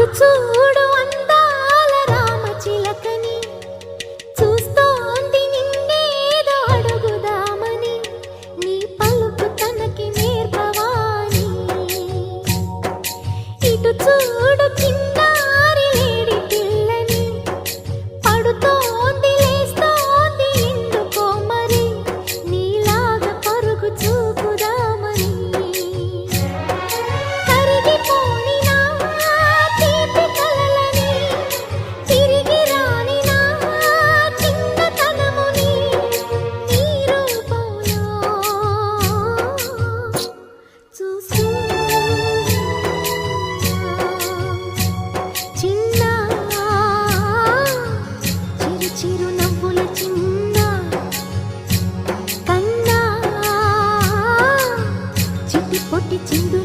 అటు చూడు అందాల రామచిలకని చూస్తోంది నిన్నేదో అడుగుదామని. నీ పలుకు తనకి నేర్పవాని ఇటు చూడు కింద Porque tindo